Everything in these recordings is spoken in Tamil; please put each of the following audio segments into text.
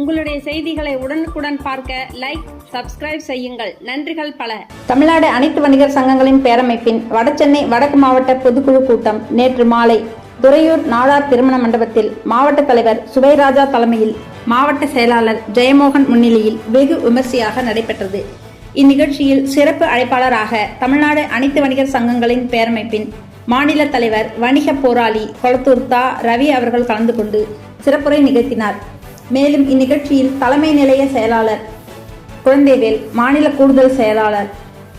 உங்களுடைய செய்திகளை உடனுக்குடன் பார்க்க லைக் சப்ஸ்கிரைப் செய்யுங்கள். நன்றிகள் பல. தமிழ்நாடு அனைத்து வணிகர் சங்கங்களின் பேரமைப்பின் வடசென்னை வடக்கு மாவட்ட பொதுக்குழு கூட்டம் நேற்று மாலை துறையூர் நாடார் திருமண மண்டபத்தில் மாவட்ட தலைவர் சுபைராஜா தலைமையில் மாவட்ட செயலாளர் ஜெயமோகன் முன்னிலையில் வெகு விமர்சையாக நடைபெற்றது. இந்நிகழ்ச்சியில் சிறப்பு அழைப்பாளராக தமிழ்நாடு அனைத்து வணிகர் சங்கங்களின் பேரமைப்பின் மாநில தலைவர் வணிக போராளி கொளத்தூர் தா ரவி அவர்கள் கலந்து கொண்டு சிறப்புரை நிகழ்த்தினார். மேலும் இந்நிகழ்ச்சியில் தலைமை நிலைய செயலாளர் குழந்தைவேல் மாநில கூடுதல் செயலாளர்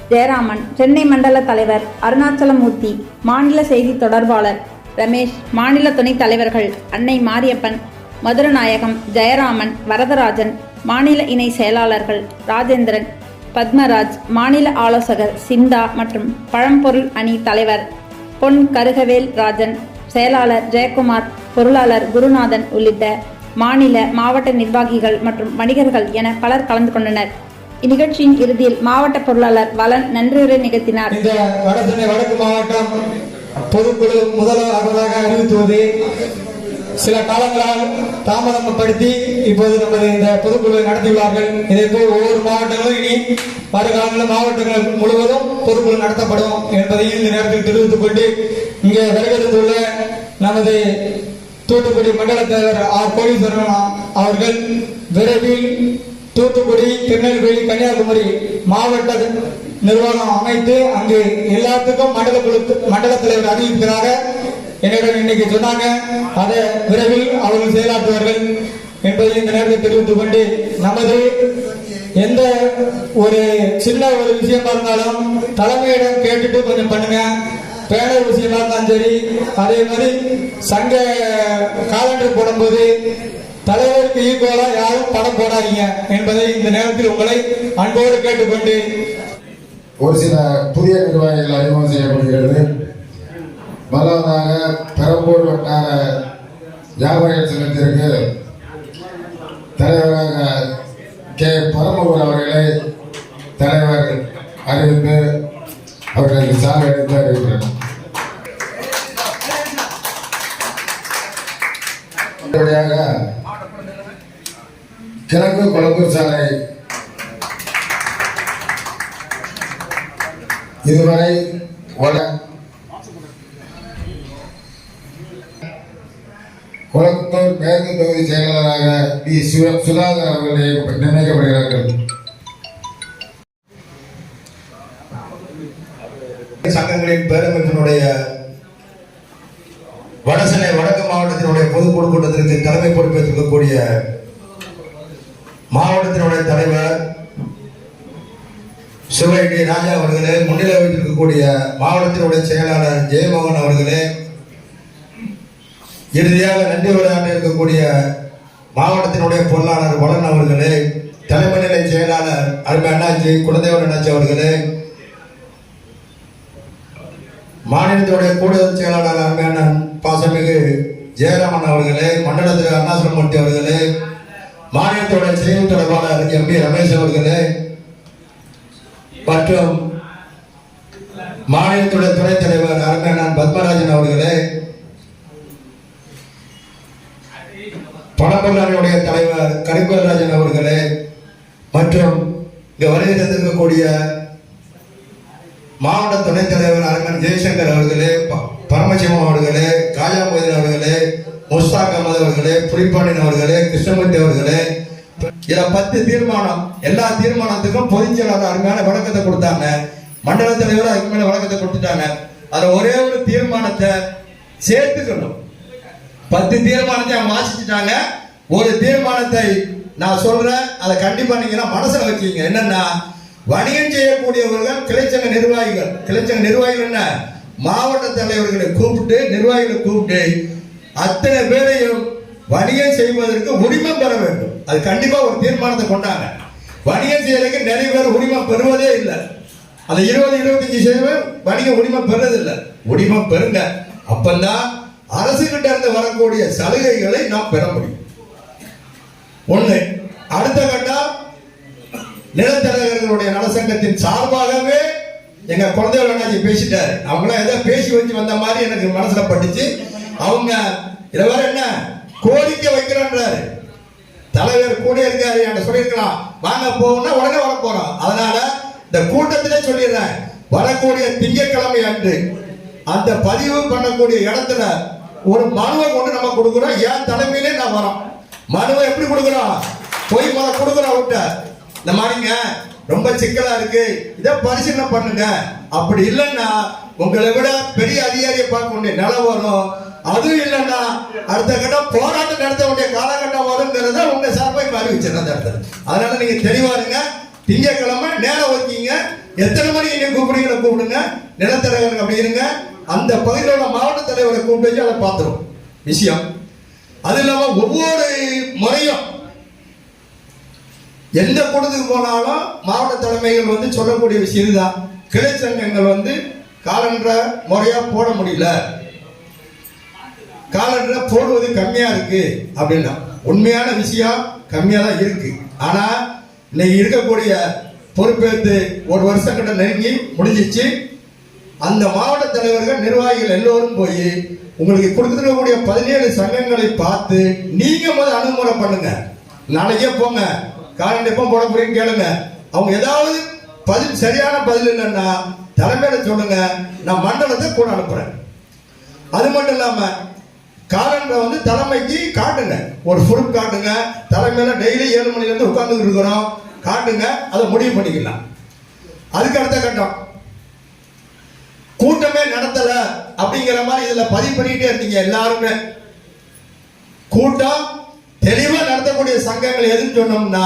ஜெயராமன் சென்னை மண்டல தலைவர் அருணாச்சலமூர்த்தி மாநில செய்தி தொடர்பாளர் ரமேஷ் மாநில துணைத் தலைவர்கள் அன்னை மாரியப்பன் மதுரநாயகம் ஜெயராமன் வரதராஜன் மாநில இணை செயலாளர்கள் ராஜேந்திரன் பத்மராஜ் மாநில ஆலோசகர் சிந்தா மற்றும் பழம்பொருள் அணி தலைவர் பொன் கருகவேல் ராஜன் செயலாளர் ஜெயக்குமார் பொருளாளர் குருநாதன் உள்ளிட்ட மாநில மாவட்ட நிர்வாகிகள் மற்றும் வணிகர்கள் என பலர் கலந்து கொண்டனர். இந்நிகழ்ச்சியின் இறுதியில் மாவட்ட பொருளாளர் வலன் நன்றியுரை நிகழ்த்தினார். இந்த வடசென்னை வடக்கு மாவட்டம் பொதுக்குழு முதலாவதாக அறிவித்துவது சில காலங்களால் தாமதப்படுத்தி இப்போது நமது இந்த பொதுக்குழுவை நடத்தியுள்ளார்கள். இதேபோல் ஒவ்வொரு மாவட்டங்களும் இனி வருகாலங்களில் மாவட்டங்கள் முழுவதும் பொதுக்குழு நடத்தப்படும் என்பதையும் இந்த நேரத்தில் தெரிவித்துக் கொண்டு இங்கே வருகிறதுள்ள நமது தூத்துக்குடி மண்டல தலைவர் ஆர். கோடீஸ்வரனா அவர்கள் விரைவில் தூத்துக்குடி திருநெல்வேலி கன்னியாகுமரி மாவட்ட நிர்வாகம் அமைத்து அங்கு எல்லாத்துக்கும் மண்டல குழு மண்டல தலைவர் அறிவிக்கிறாக என்னிடம் இன்னைக்கு சொன்னாங்க. அதை விரைவில் அவர்கள் செயலாற்றுவார்கள் என்பதை இந்த நேரத்தில் தெரிவித்துக் கொண்டு நமது எந்த ஒரு சின்ன ஒரு விஷயமா இருந்தாலும் தலைமையிடம் கேட்டுட்டு கொஞ்சம் பண்ணுங்க. பேனர் விஷயமா இருந்தாலும் சரி அதே மாதிரி சங்க காலண்டர் போடும்போது தலைவருக்கு ஈக்குவலா யாரும் படம் போடாதீங்க என்பதை இந்த நேரத்தில் உங்களை அன்போடு கேட்டுக்கொண்டு ஒரு சில புதிய நிர்வாகிகள் அறிமுகம் செய்யப்படுகிறது. முதலாவதாக பெரம்பூர் வட்டார வியாபாரிகள் சங்கத்திற்கு தலைவராக கே. பரமபுர் அவர்களை தலைவர் அறிவித்து அவர்கள் சார் அளித்து அறிவிக்கிறார் கிழக்கு கொளத்தூர் சாலை இதுவரை வட குளத்தூர் மேற்கு தொகுதி செயலாளராக பி. சுதாகர் அவர்கள் நியமிக்கப்படுகிறார்கள். சங்கங்களின் பேரமைப்பினுடைய வடசென்னை வடக்கு மாவட்டத்தினுடைய பொதுக்குழு கூட்டத்திற்கு தலைமை பொறுப்பேற்றிருக்கக்கூடிய மாவட்டத்தினுடைய தலைவர் சிவை ராஜா அவர்களே முன்னிலை வைத்திருக்கக்கூடிய மாவட்டத்தினுடைய செயலாளர் ஜெயமோகன் அவர்களே இறுதியாக நன்றி உரையாற்ற இருக்கக்கூடிய மாவட்டத்தினுடைய பொருளாளர் வளன் அவர்களே தலைமை நிலை செயலாளர் அருமை அண்ணாச்சி குலதேவன் அண்ணாச்சி அவர்களே மாநிலத்தினுடைய கூடுதல் செயலாளர் நான் பாசமிகு ஜெயராமன் அவர்களே மண்டலத்தில் அருணாசலமூர்த்தி அவர்களே மாநிலத்துடைய செய்தி தொடர்பாளர் எம் பி ரமேஷ் அவர்களே மற்றும் மாநிலத்துடைய துணைத் தலைவர் அரங்கண்ணன் பத்மராஜன் அவர்களே பணப்பல்லாரியுடைய தலைவர் கரிகோல்ராஜன் அவர்களே மற்றும் இங்கே வருகை தந்திருக்கக்கூடிய மாவட்ட துணைத் தலைவர் அரங்கன் ஜெயசங்கர் அவர்களே ப- பரமசிவம் அவர்களே காஜாமோதன் அவர்களே முஸ்தாக் அகமது அவர்களே புலிப்பாண்டியன் அவர்களே கிருஷ்ணமூர்த்தி அவர்களே இதுல பத்து தீர்மானம் எல்லா தீர்மானத்துக்கும் பொதுச்செயலாளர் அருமையான விளக்கத்தை கொடுத்தாங்க. மண்டல தலைவர் அதுக்கு மேல விளக்கத்தை கொடுத்துட்டாங்க. அதில் ஒரே ஒரு தீர்மானத்தை சேர்த்துக்கணும். பத்து தீர்மானத்தை வாசிச்சுட்டாங்க ஒரு தீர்மானத்தை நான் சொல்றேன். அதை கண்டிப்பா நீங்க மனசுல வச்சுக்கீங்க. என்னன்னா வணிகம் செய்யக்கூடியவர்கள் கிளைச்சங்க நிர்வாகிகள். கிளைச்சங்க நிர்வாகிகள் என்ன? மாவட்ட தலைவர்களை கூப்பிட்டு நிர்வாகிகளை கூப்பிட்டு அத்தனை பேரையும் வணிகம் செய்வதற்கு உரிமம் பெற வேண்டும். அது கண்டிப்பா ஒரு தீர்மானத்தை கொண்டாங்க. வணிகம் செய்யறதுக்கு நிறைய பேர் உரிமம் பெறுவதே இல்லை. அந்த இருபது இருபத்தஞ்சு சதவீதம் வணிக உரிமம் பெறதில்லை உரிமம் பெறுங்க. அப்பந்தான் அரசு கிட்ட இருந்து வரக்கூடிய சலுகைகளை நாம் பெற முடியும். ஒண்ணு அடுத்த கட்டம் நிலத்தரகர்களுடைய நலசங்கத்தின் சார்பாகவே எங்க குழந்தைகள் அண்ணாச்சி பேசிட்டாரு. அவங்களாம் ஏதோ பேசி வச்சு வந்த மாதிரி எனக்கு மனசுல பட்டுச்சு. அவங்க இதை வேற என்ன கோரிக்கை வைக்கிறேன்றாரு. தலைவர் கூட இருக்காரு என்கிட்ட சொல்லியிருக்கலாம். வாங்க போகணும்னா உடனே வர போறோம். அதனால இந்த கூட்டத்திலே சொல்லிடுறேன். வரக்கூடிய திங்கட்கிழமை அன்று அந்த பதிவு பண்ணக்கூடிய இடத்துல ஒரு மனுவை கொண்டு நம்ம கொடுக்குறோம். என் தலைமையிலே நான் வரோம். மனுவை எப்படி கொடுக்குறோம்? பொய் முத கொடுக்குறோம் அவர்கிட்ட. இந்த மாதிரிங்க ரொம்ப சிக்கலா இருக்கு. இதை பரிசீலனை பண்ணுங்க. அப்படி இல்லைன்னா உங்களை விட பெரிய அதிகாரியை பார்க்க வேண்டிய நிலை வரும். அதுவும் இல்லைன்னா அடுத்த கட்டம் போராட்டம் நடத்த வேண்டிய காலகட்டம் வருங்கிறத உங்க சார்பா இப்ப அறிவிச்சிடறேன் அந்த இடத்துல. அதனால நீங்க தெளிவா இருங்க. திங்கட்கிழமை நேரம் ஒதுக்கிங்க. எத்தனை மணிக்கு நீங்க கூப்பிடுங்க கூப்பிடுங்க. நிலத்தலைவர் அப்படி இருங்க. அந்த பகுதியில் உள்ள மாவட்ட தலைவரை கூப்பிட்டு வச்சு அதை பார்த்துரும் விஷயம். அது இல்லாம ஒவ்வொரு முறையும் எந்த கூட்டத்துக்கு போனாலும் மாவட்ட தலைமைகள் வந்து சொல்லக்கூடிய விஷயம் தான் கிளை சங்கங்கள் வந்து காலன்ற முறையா போட முடியல. காலன்ற போடுவது கம்மியா இருக்கு அப்படின்னா. உண்மையான விஷயம் கம்மியா தான் இருக்கு. ஆனா இன்னைக்கு இருக்கக்கூடிய பொறுப்பேற்று ஒரு வருஷம் கிட்ட நெருங்கி முடிஞ்சிச்சு. அந்த மாவட்ட தலைவர்கள் நிர்வாகிகள் எல்லோரும் போய் உங்களுக்கு கொடுத்துருக்கக்கூடிய பதினேழு சங்கங்களை பார்த்து நீங்க முதல் அணுகுமுறை பண்ணுங்க. நாளைக்கே போங்க. காரணம் எப்போ போட போறீங்க கேளுங்க. அவங்க ஏதாவது பதில் சரியான பதில் இல்லைன்னா தலைமையில சொல்லுங்க. நான் மண்டலத்தை கூட அனுப்புறேன். அது மட்டும் இல்லாம காலண்டரை வந்து தலைமைக்கு காட்டுங்க. ஒரு ஃபுல் காட்டுங்க. தலைமையில டெய்லி ஏழு மணில இருந்து உட்கார்ந்துட்டு இருக்கிறோம். காட்டுங்க. அதை முடிவு பண்ணிக்கலாம். அதுக்கு அடுத்த கட்டம். கூட்டமே நடத்தல அப்படிங்கிற மாதிரி இதுல பதிவு பண்ணிக்கிட்டே இருந்தீங்க எல்லாருமே. கூட்டம் தெளிவா நடத்தக்கூடிய சங்கங்கள் எதுன்னு சொன்னோம்னா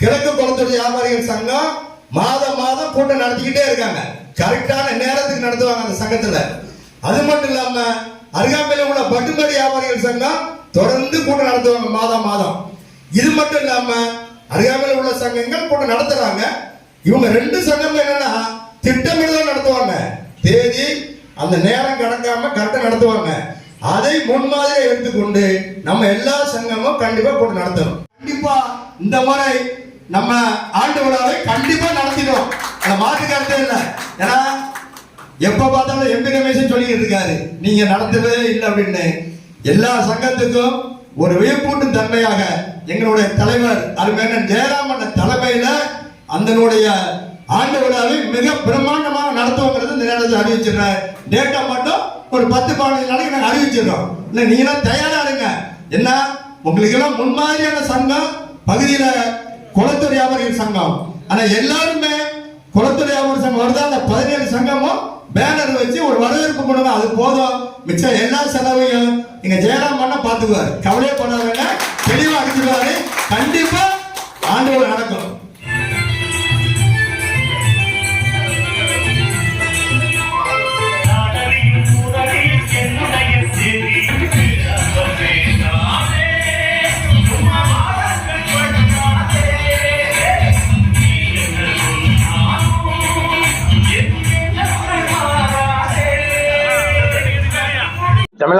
கிழக்கு குளத்தூர் வியாபாரிகள் சங்கம் மாதம் மாதம் கூட்டம் நடத்திக்கிட்டே இருக்காங்க. கரெக்டான நேரத்துக்கு நடத்துவாங்க அந்த சங்கத்துல. அது மட்டும் இல்லாம அருகாமையில உள்ள பட்டுமடி வியாபாரிகள் சங்கம் தொடர்ந்து கூட்டம் நடத்துவாங்க மாதம் மாதம். இது மட்டும் இல்லாம அருகாமையில் உள்ள சங்கங்கள் கூட்டம் நடத்துறாங்க. இவங்க ரெண்டு சங்கம் என்னன்னா திட்டமிடுதல் நடத்துவாங்க. தேதி அந்த நேரம் கடக்காம கரெக்டாக நடத்துவாங்க. அதை முன்மாதிரியை எடுத்துக்கொண்டு நம்ம எல்லா சங்கமும் கண்டிப்பா போட்டு நடத்தணும். கண்டிப்பா இந்த முறை நம்ம ஆண்டு விழாவை கண்டிப்பா நடத்திடும் அந்த மாற்று கருத்தே இல்லை. ஏன்னா எப்ப பார்த்தாலும் எம்பி ரமேஷன் சொல்லிட்டு இருக்காரு. நீங்க நடத்தவே இல்லை அப்படின்னு. எல்லா சங்கத்துக்கும் ஒரு வியப்பூட்டும் தன்மையாக எங்களுடைய தலைவர் அருமையான ஜெயராமன் தலைமையில அதனுடைய ஆண்டு விழாவை மிக பிரம்மாண்டமாக நடத்துவோங்கிறது இந்த நேரத்தில் அறிவிச்சிடுறேன் டேட்டா மட்டும் ஒரு பத்து பதினஞ்சு நாளைக்கு நாங்கள் அறிவிச்சிடுறோம் இல்லை நீங்களாம் தயாரா இருங்க. என்ன? உங்களுக்கு எல்லாம் முன்மாதிரியான சங்கம் பகுதியில குளத்தூர் வியாபாரிகள் சங்கம். ஆனா எல்லாருமே குளத்துறை வியாபாரி சங்கம் வருதா? அந்த பதினேழு சங்கமும் பேனர் வச்சு ஒரு வரவேற்பு கொடுங்க அது போதும். மிச்சம் எல்லா செலவையும் நீங்க ஜெயராம் பண்ண பாத்துக்குவாரு கவலையே பண்ணாதீங்க தெளிவா அடிச்சுடுவாரு கண்டிப்பா ஆண்டு நடக்கும்.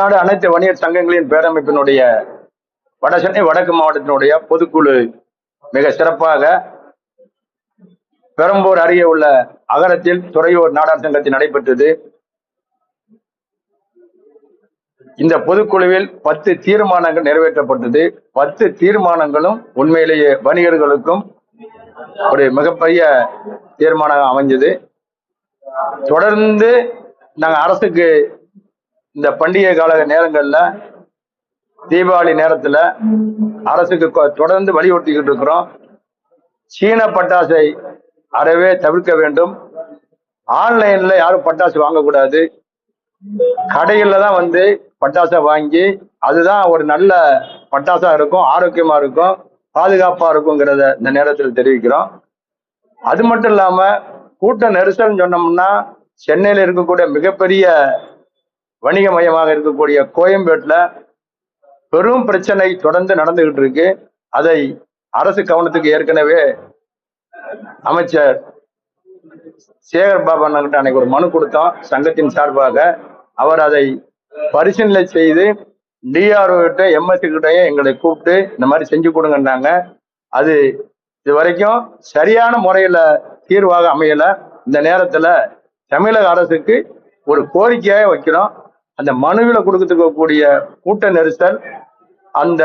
தமிழ்நாடு அனைத்து வணிகர் சங்கங்களின் பேரமைப்பினுடைய வடசென்னை வடக்கு மாவட்டத்தினுடைய பொதுக்குழு மிக சிறப்பாக பெரம்பூர் அருகே உள்ள அகரத்தில் துறையூர் நாடார் சங்கத்தில் நடைபெற்றது. இந்த பொதுக்குழுவில் பத்து தீர்மானங்கள் நிறைவேற்றப்பட்டது. பத்து தீர்மானங்களும் உண்மையிலேயே வணிகர்களுக்கும் ஒரு மிகப்பெரிய தீர்மானம் அமைஞ்சது. தொடர்ந்து நாங்கள் அரசுக்கு இந்த பண்டிகை கால நேரங்களில் தீபாவளி நேரத்தில் அரசுக்கு தொடர்ந்து வலியுறுத்திக்கிட்டு இருக்கிறோம். சீன பட்டாசை அறவே தவிர்க்க வேண்டும். ஆன்லைன்ல யாரும் பட்டாசு வாங்கக்கூடாது. கடைகளில் தான் வந்து பட்டாசை வாங்கி அதுதான் ஒரு நல்ல பட்டாசா இருக்கும் ஆரோக்கியமா இருக்கும் பாதுகாப்பா இருக்குங்கிறத இந்த நேரத்தில் தெரிவிக்கிறோம். அது மட்டும் இல்லாம கூட்ட நெரிசல் சொன்னோம்னா சென்னையில இருக்கக்கூடிய மிகப்பெரிய வணிக மையமாக இருக்கக்கூடிய கோயம்பேட்டில் பெரும் பிரச்சனை தொடர்ந்து நடந்துகிட்டு இருக்கு. அதை அரசு கவனத்துக்கு ஏற்கனவே அமைச்சர் சேகர் பாபா அண்ணன்கிட்ட அன்னைக்கு ஒரு மனு கொடுத்தோம் சங்கத்தின் சார்பாக. அவர் அதை பரிசீலனை செய்து டிஆர்ஓ கிட்ட எம்எஸ்சி கிட்டையும் எங்களை கூப்பிட்டு இந்த மாதிரி செஞ்சு கொடுங்கன்னாங்க. அது இது வரைக்கும் சரியான முறையில தீர்வாக அமையல. இந்த நேரத்துல தமிழக அரசுக்கு ஒரு கோரிக்கையாக வைக்கிறோம். அந்த மனுவில் கொடுக்கக்கூடிய கூட்ட நெரிசல் அந்த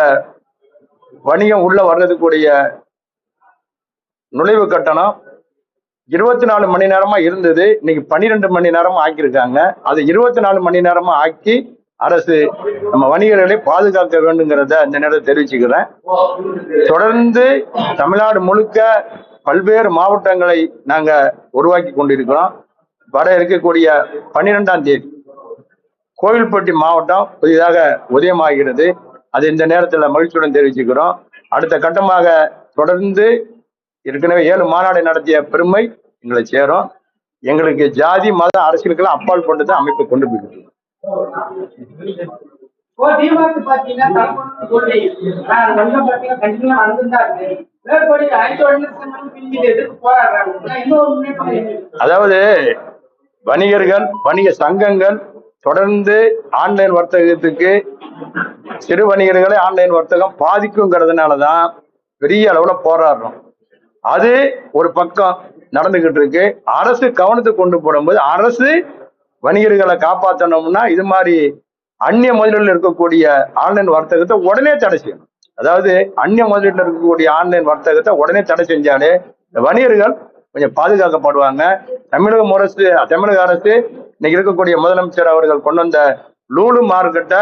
வணிகம் உள்ள வர்றதுக்குரிய நுழைவு கட்டணம் இருபத்தி நாலு மணி நேரமா இருந்தது. இன்னைக்கு பன்னிரெண்டு மணி நேரமா ஆக்கியிருக்காங்க. அது இருபத்தி நாலு மணி நேரமா ஆக்கி அரசு நம்ம வணிகர்களை பாதுகாக்க வேண்டுங்கிறத இந்த நேரம் தெரிவிச்சுக்கிறேன். தொடர்ந்து தமிழ்நாடு முழுக்க பல்வேறு மாவட்டங்களை நாங்க உருவாக்கி கொண்டிருக்கிறோம். வர இருக்கக்கூடிய பன்னிரெண்டாம் தேதி. கோவில்பட்டி மாவட்டம் புதிதாக உதயமாகிறது. அது இந்த நேரத்தில் மகிழ்ச்சியுடன் தெரிவிச்சுக்கிறோம். அடுத்த கட்டமாக தொடர்ந்து ஏற்கனவே ஏழு மாநாடு நடத்திய பெருமை எங்களை சேரும். எங்களுக்கு ஜாதி மத அரசியலுக்கெல்லாம் அப்பால் கொண்டு தான் அமைப்பை கொண்டு இல்லை. அதாவது வணிகர்கள் வணிக சங்கங்கள் தொடர்ந்து ஆன்லைன் வர்த்தகத்துக்கு சிறு வணிகர்களை ஆன்லைன் வர்த்தகம் பாதிக்குங்கிறதுனால தான் பெரிய அளவுல போராடுறோம். அது ஒரு பக்கம் நடந்துகிட்டு இருக்கு அரசு கவனத்துக்கு கொண்டு போடும்போது அரசு வணிகர்களை காப்பாற்றணும்னா இது மாதிரி அந்நிய முதலீடுல இருக்கக்கூடிய ஆன்லைன் வர்த்தகத்தை உடனே தடை செய்யணும். அதாவது அந்நிய முதலீடுல இருக்கக்கூடிய ஆன்லைன் வர்த்தகத்தை உடனே தடை செஞ்சாலே இந்த வணிகர்கள் கொஞ்சம் பாதுகாக்கப்படுவாங்க. தமிழக அரசு தமிழக அரசு இன்னைக்கு இருக்கக்கூடிய முதலமைச்சர் அவர்கள் கொண்டு வந்த லூலு மார்க்கெட்டை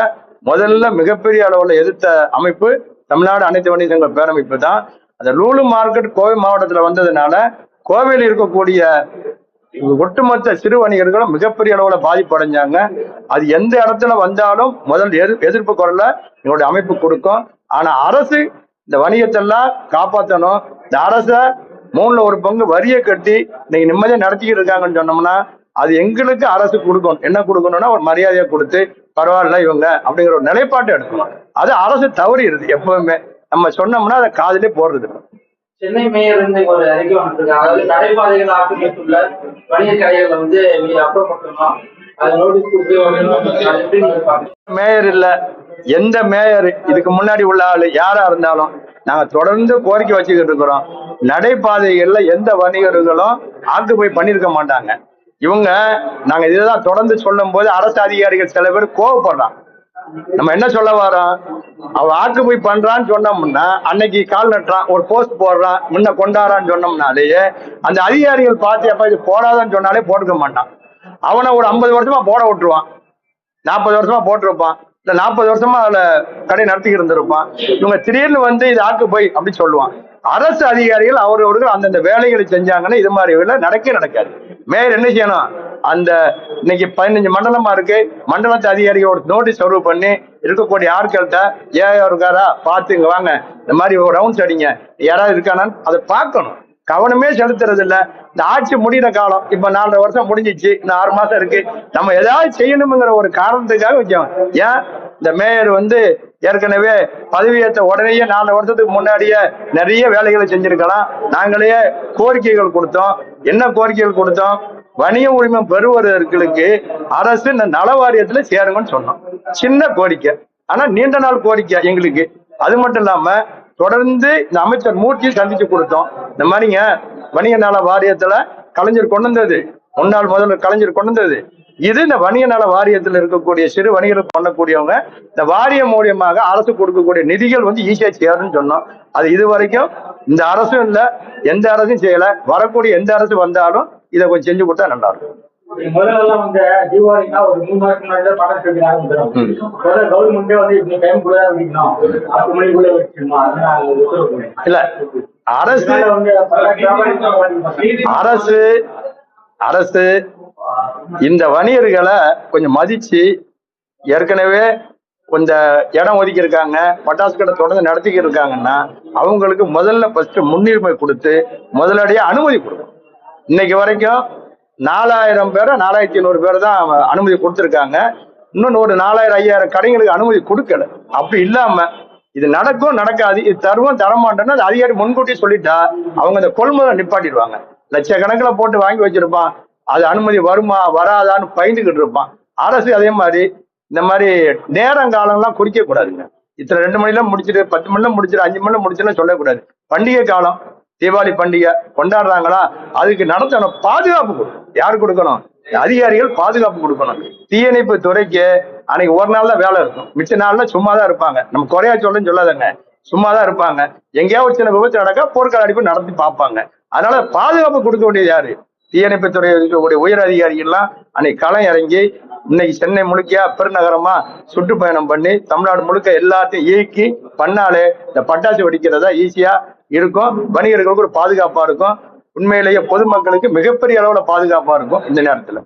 முதல்ல மிகப்பெரிய அளவில் எதிர்த்த அமைப்பு தமிழ்நாடு அனைத்து வணிக சங்க பேரமைப்பு தான். அந்த லூலு மார்க்கெட் கோவை மாவட்டத்தில் வந்ததுனால கோவையில் இருக்கக்கூடிய ஒட்டுமொத்த சிறு வணிகர்களும் மிகப்பெரிய அளவில் பாதிப்படைஞ்சாங்க. அது எந்த இடத்துல வந்தாலும் முதல் எதிர் எதிர்ப்பு குரலை எங்களுடைய அமைப்பு கொடுக்கும். ஆனால் அரசு இந்த வணிகத்தெல்லாம் காப்பாற்றணும் இந்த அரசை மூணுல ஒரு பங்கு வரியை கட்டி இன்னைக்கு நிம்மதியா நடத்திக்கிட்டு இருக்காங்கன்னு சொன்னோம்னா அது எங்களுக்கு அரசு கொடுக்கணும். என்ன கொடுக்கணும்னா ஒரு மரியாதையை கொடுத்து பரவாயில்ல இவங்க அப்படிங்கிற ஒரு நிலைப்பாட்டை எடுக்கணும். அது அரசு தவறிடுது எப்பவுமே. நம்ம சொன்னோம்னா அதை காதுலயே போடுறது. சென்னை மேயர் இருந்து ஒரு அறிக்கை வந்திருக்காங்க. அதாவது நடைபாதைகள் ஆக்கிரமித்துள்ள வணிக கடைகளை வந்து நீங்க அப்புறப்படுத்தணும் அது நோட்டீஸ் கொடுத்து வரணும். அது எப்படி நீங்க பாக்குறீங்க மேயர் இல்ல. எந்த மேயர்? இதுக்கு முன்னாடி உள்ள ஆளு யாரா இருந்தாலும் நாங்க தொடர்ந்து கோரிக்கை வச்சுக்கிட்டு இருக்கிறோம். நடைபாதைகள்ல எந்த வணிகர்களும் ஆக்குப்பை பண்ணிருக்க மாட்டாங்க. இவங்க நாங்க இதுதான் தொடர்ந்து சொல்லும் போது அரசு அதிகாரிகள் சில பேர் கோவப்படுறான் நம்ம என்ன சொல்ல வரோம்? அவன் ஆக்குப்பை பண்றான்னு சொன்னோம்னா அன்னைக்கு கால் நட்டுறான் ஒரு போஸ்ட் போடுறான் முன்ன கொண்டாடுறான்னு சொன்னோம்னாலேயே அந்த அதிகாரிகள் பார்த்து எப்ப இது போடாதன்னு சொன்னாலே போட்டுக்க மாட்டான். அவனை ஒரு ஐம்பது வருஷமா போட விட்டுருவான். நாற்பது வருஷமா போட்டிருப்பான். இந்த நாற்பது வருஷமா அதுல கடை நடத்திக்கிட்டு இருந்திருப்பான். இவங்க திடீர்னு வந்து இது ஆக்கு போய் அப்படின்னு சொல்லுவான். அரசு அதிகாரிகள் அவரவர்கள் அந்தந்த வேலைகளை செஞ்சாங்கன்னா இது மாதிரி வேலை நடக்கவே நடக்காது. மேயர் என்ன செய்யணும்? அந்த இன்னைக்கு பதினஞ்சு மண்டலமா இருக்கு. மண்டலத்து அதிகாரிகளோட நோட்டீஸ் சர்வ் பண்ணி இருக்கக்கூடிய ஆட்கள்கிட்ட ஏஐ இருக்காரா? பார்த்து இங்க வாங்க. இந்த மாதிரி ஒரு ரவுண்ட்ஸ் அடிங்க. யாராவது இருக்கானான்னு அதை பார்க்கணும். கவனமே செலுத்துறது இல்ல இந்த ஆட்சி முடிகிற காலம் இப்ப நாலரை வருஷம் முடிஞ்சிச்சு இன்னும் ஆறு மாசம் இருக்கு. நம்ம ஏதாவது செய்யணுங்கிற ஒரு காரணத்துக்காக வச்சோம். ஏன்? இந்த மேயர் வந்து ஏற்கனவே பதவியேற்ற உடனேயே நாலு வருஷத்துக்கு முன்னாடியே நிறைய வேலைகளை செஞ்சிருக்கலாம். நாங்களே கோரிக்கைகள் கொடுத்தோம். என்ன கோரிக்கைகள் கொடுத்தோம்? வணிக உரிமை பெறுவதற்கு அரசு இந்த நல வாரியத்துல சேருங்கன்னு சொன்னோம். சின்ன கோரிக்கை. ஆனா நீண்ட நாள் கோரிக்கை எங்களுக்கு. அது மட்டும் இல்லாம தொடர்ந்து இந்த அமைச்சர் மூர்த்தியை சந்திச்சு கொடுத்தோம். இந்த மாதிரிங்க வணிக நல வாரியத்துல கலைஞர் கொண்டு வந்தது. முன்னாள் முதல்வர் கலைஞர் கொண்டு வந்தது. இது இந்த வணிக நல வாரியத்தில் இருக்கக்கூடிய சிறு வணிகர்கள் பண்ணக்கூடியவங்க இந்த வாரியம் மூலியமாக அரசு கொடுக்கக்கூடிய நிதிகள் வந்து ஈஸியா சேரும்னு சொன்னோம். அது இது வரைக்கும் இந்த அரசும் இல்லை எந்த அரசும் செய்யல. வரக்கூடிய எந்த அரசு வந்தாலும் இதை கொஞ்சம் செஞ்சு கொடுத்தா நல்லா இருக்கும். முதல்ல எல்லாம் வந்து தீபாவளினா ஒரு மூணு மாசத்துக்கு முன்னாடி தான் படம் எடுக்க ஆரம்பிச்சிடும். முதல்ல கவர்மெண்டே வந்து இப்படி டைம் கூட வைக்கணும் பத்து மணிக்குள்ள வச்சிருமா அதனால உத்தரவு போடுறேன். இல்ல அரசு அரசு அரசு இந்த வணிகர்களை கொஞ்சம் மதிச்சு ஏற்கனவே கொஞ்சம் இடம் ஒதுக்கி இருக்காங்க பட்டாசு கடை தொடர்ந்து நடத்திக்கிட்டு இருக்காங்கன்னா அவங்களுக்கு முதல்ல ஃபர்ஸ்ட் முன்னுரிமை கொடுத்து முதலடியா அனுமதி கொடுக்கணும். இன்னைக்கு வரைக்கும் நாலாயிரம் பேரை நாலாயிரத்தி ஐநூறு பேர் தான் அனுமதி கொடுத்துருக்காங்க. இன்னும் ஒரு நாலாயிரம் ஐயாயிரம் கடைங்களுக்கு அனுமதி கொடுக்கல. அப்படி இல்லாம இது நடக்கும் நடக்காது இது தருவோம் தரமாட்டேன்னு அது அதிகாரி முன்கூட்டியே சொல்லிட்டா அவங்க அந்த கொள்முதலை நிப்பாட்டிடுவாங்க. லட்சக்கணக்கில் போட்டு வாங்கி வச்சிருப்பான். அது அனுமதி வருமா வராதான்னு பயந்துகிட்டு இருப்பான். அரசு அதே மாதிரி இந்த மாதிரி நேரங்காலம்லாம் குறிக்க கூடாதுங்க இத்தனை ரெண்டு மணிலாம் முடிச்சிட்டு பத்து மணிலாம் முடிச்சிட்டு அஞ்சு மணிலாம் முடிச்சுலாம் சொல்லக்கூடாது. பண்டிகை காலம் தீபாவளி பண்டிகை கொண்டாடுறாங்களா? அதுக்கு நடத்தணும் பாதுகாப்பு கொடுக்கணும் யார் கொடுக்கணும்? அதிகாரிகள் பாதுகாப்பு கொடுக்கணும். தீயணைப்பு துறைக்கு அன்னைக்கு ஒரு நாள் தான் வேலை இருக்கும். மிச்ச நாள்ல சும்மா தான் இருப்பாங்க. நம்ம குறையா சொல்லுன்னு சொல்லாதங்க. சும்மா தான் இருப்பாங்க. எங்கேயாவது ஒரு சின்ன விபத்து நடக்க போர்க்கால அடிப்பு நடத்தி பார்ப்பாங்க. அதனால பாதுகாப்பு கொடுக்க வேண்டியது யாரு? தீயணைப்புத்துறை இருக்கக்கூடிய உயர் அதிகாரிகள்லாம் அன்னைக்கு களம் இறங்கி இன்னைக்கு சென்னை முழுக்கையா பெருநகரமா சுற்றுப்பயணம் பண்ணி தமிழ்நாடு முழுக்க எல்லாத்தையும் இயக்கி பண்ணாலே இந்த பட்டாசு வெடிக்கிறதா ஈஸியா இருக்கும். வணிகர்களுக்கு ஒரு பாதுகாப்பா இருக்கும். உண்மையிலேயே பொதுமக்களுக்கு மிகப்பெரிய அளவுல பாதுகாப்பா இருக்கும் இந்த நேரத்துல.